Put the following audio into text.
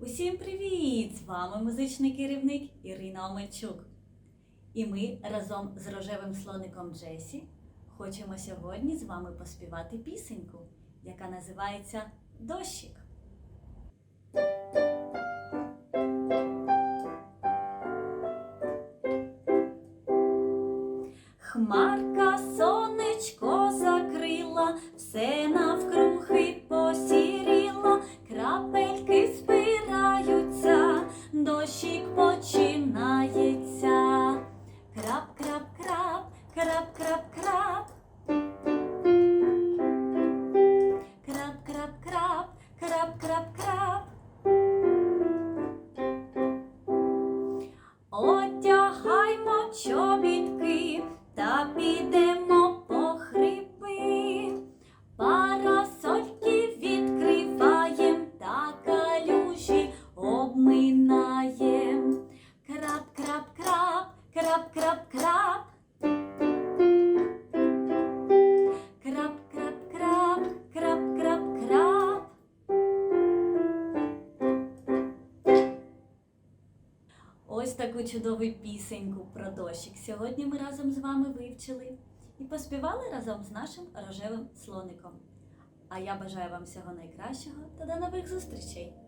Усім привіт! З вами музичний керівник Ірина Омельчук. І ми разом з рожевим слоником Джесі хочемо сьогодні з вами поспівати пісеньку, яка називається Дощик. Хмарка сонечко дощик починається. Крап, крап, крап, крап, крап, крап. Крап, крап, крап, крап, крап, крап. Одягаймо чобітки та підемо крап, крап, крап. Крап, крап, крап, крап, крап, крап. Ось таку чудову пісеньку про дощик. Сьогодні ми разом з вами вивчили і поспівали разом з нашим рожевим слоником. А я бажаю вам всього найкращого та до нових зустрічей!